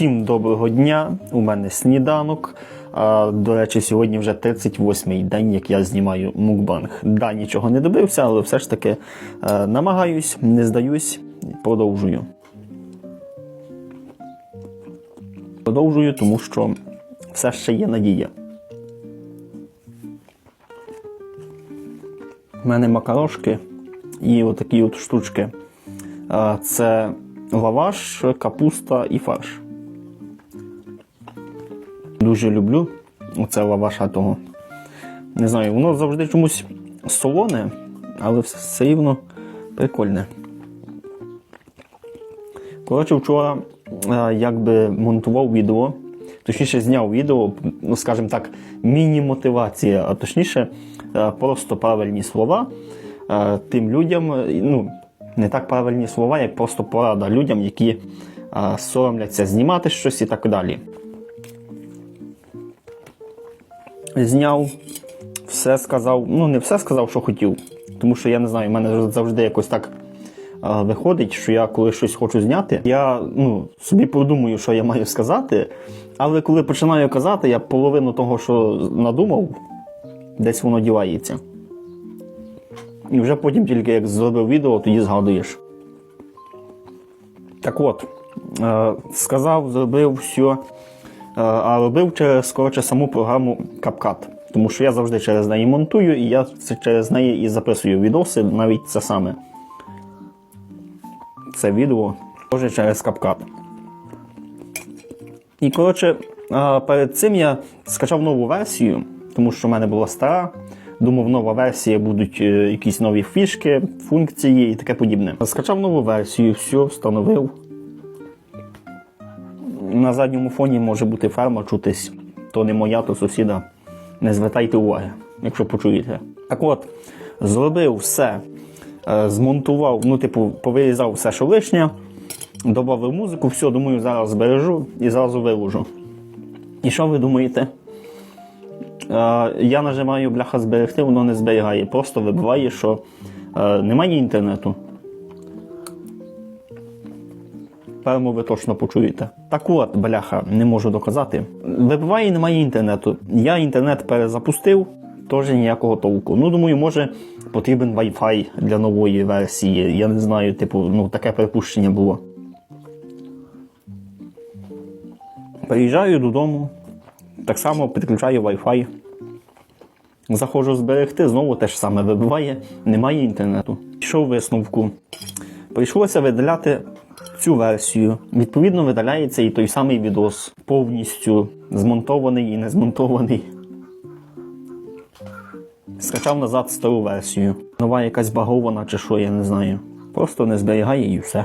Всім доброго дня. У мене сніданок. А, до речі, сьогодні вже 38-й день, як я знімаю мукбанг. Да, нічого не добився, але все ж таки е, намагаюсь, не здаюсь, продовжую. Продовжую, тому що все ще є надія. У мене макарошки і отакі от штучки. Це лаваш, капуста і фарш. Дуже люблю оце лаваша того. Не знаю, воно завжди чомусь солоне, але все рівно прикольне. Коротше, вчора е, якби монтував відео, точніше зняв відео, ну скажімо так, міні-мотивація, а точніше, е, просто правильні слова е, тим людям, ну, не так правильні слова, як просто порада людям, які соромляться знімати щось і так далі. Зняв, все сказав, ну не все сказав, що хотів. Тому що я не знаю, в мене завжди якось так а, виходить, що я коли щось хочу зняти, я ну, собі продумую, що я маю сказати. Але коли починаю казати, я половину того, що надумав, десь воно дівається. І вже потім тільки як зробив відео, тоді згадуєш. Так от, е, сказав, зробив все, е, а робив через коротше, саму програму CapCut. Тому що я завжди через неї монтую, і я це через неї і записую відоси, навіть це саме. Це відео теж через CapCut. І коротше, е, перед цим я скачав нову версію, тому що в мене була стара. Думав, нова версія будуть е, якісь нові фішки, функції і таке подібне. Скачав нову версію, все, встановив. На задньому фоні може бути ферма чутись. То не моя, то сусіда. Не звертайте уваги, якщо почуєте. Так от, зробив все, е, змонтував, ну, типу, повирізав все, що лишнє, додав музику, все, думаю, зараз збережу і зразу виложу. І що ви думаєте? Е, я нажимаю бляха зберегти, воно не зберігає. Просто вибиває, що е, немає інтернету. Певно, ви точно почуєте. Так от, бляха, не можу доказати. Вибиває і немає інтернету. Я інтернет перезапустив, теж ніякого толку. Ну, думаю, може потрібен Wi-Fi для нової версії. Я не знаю, типу, ну таке припущення було. Приїжджаю додому, так само підключаю Wi-Fi. Заходжу зберегти, знову те ж саме вибиває, немає інтернету. Пішов висновку. Прийшлося видаляти цю версію. Відповідно, видаляється і той самий відос повністю змонтований і не змонтований. Скачав назад стару версію. Нова якась багована чи що, я не знаю. Просто не зберігає і все.